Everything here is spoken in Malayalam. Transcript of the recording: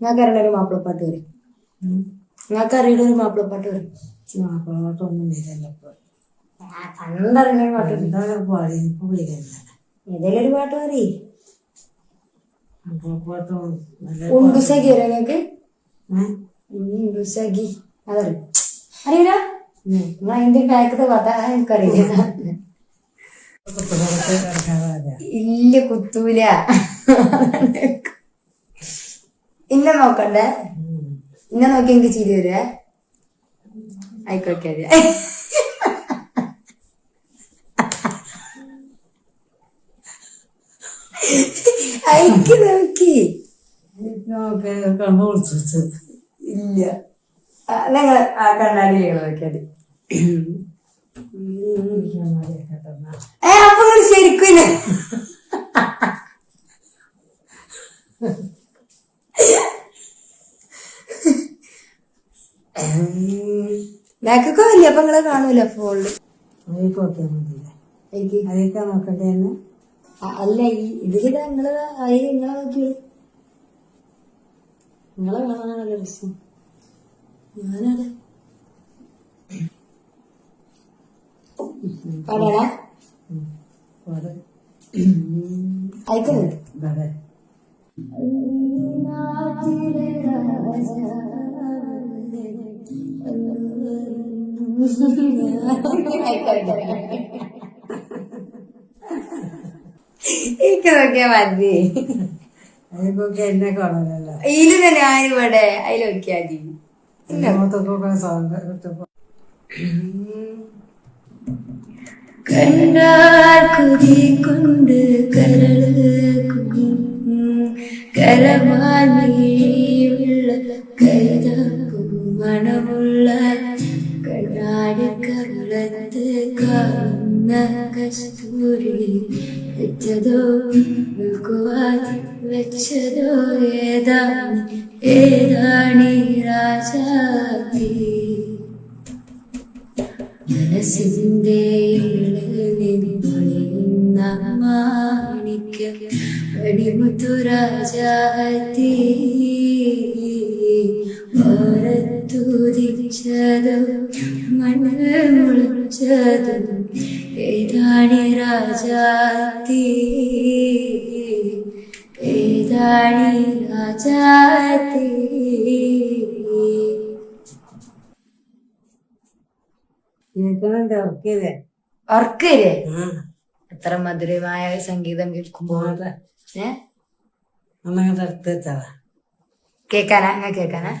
നിങ്ങൾക്ക് അറിയണ ഒരു മാപ്പിളപ്പാട്ട് വരും നിങ്ങൾക്ക് അറിയണ ഒരു മാപ്പിളപ്പാട്ട് വരും മാപ്പിളോട്ടൊന്നും വരില്ല ഇപ്പൊ. പണ്ടറിയണ ഒരു പാട്ട് എന്താണ് പാടി? ഇപ്പൊ വിളിക്കുന്നില്ല ഏതെങ്കിലും ഒരു പാട്ട് മാപ്പിളപ്പാട്ടും നല്ല ഉണ്ടുസഖി അറിയാം നിങ്ങൾക്ക് ഉണ്ടുസഖി അതറിയും അറിയില്ല നിങ്ങൾ അതിന്റെ ബാക്കത്തെ പാട്ടാ എനിക്കറിയില്ല. ഇല്ല കുത്തൂല. നോക്കണ്ടേ? ഇന്നെ നോക്കി എനിക്ക് ചിരി വരുവേ ആയിക്കോട്ടെ അയക്ക് നോക്കി. ഇല്ല. നിങ്ങൾ ആ കണ്ണാടി നോക്കിയാൽ ഏ അപ്പൊ ശരിക്കും ബാക്കൊക്കെ വലിയ അപ്പൊ നിങ്ങളെ കാണൂല ഫോണിൽ അതിലേക്ക് നോക്കിയാൽ മതിയില്ലേ എനിക്ക് അതിലേക്കാ നോക്കണ്ടേന്ന് അ- അല്ല ഈ ഇതിലിതാ നിങ്ങൾ ആയി നിങ്ങളെ നോക്കി. നിങ്ങളെ കാണാനാണല്ലോ രസം. ഞാനത് പാട്. അയക്കുന്നത് നോക്കിയാ മതി. അതിലേക്കൊക്കെ എന്നെ കാണാനല്ല ഇതിൽ തന്നെ ഞാനിവിടെ അതിൽ നോക്കിയാ മതി മുഖത്തൊക്കെ സൗണ്ട് കിട്ടപ്പോ കണ്ടാൽ കണ്ണാടി കവളത്ത് കാണുന്ന കസ്തൂരി വെച്ചതോ ഉൾക്കുവാൻ വെച്ചതോ ഏതാണ്? ഏതാണ് രാജാതി മനസ്സിന്റെ പൊളിയുന്ന മാണിക്യം വടിമുത്തുരാജാതി ഓരത്തുതിച്ചതും മണ്ണ് മുളച്ചതും ഏതാണി രാജാത്തി ഏതാണി രാജാത്തി ഉറക്കിയതേ? എത്ര മധുരമായ സംഗീതം കേൾക്കുമ്പോൾ ഏ? കേക്കാനാ അങ്ങനെ കേക്കാനാ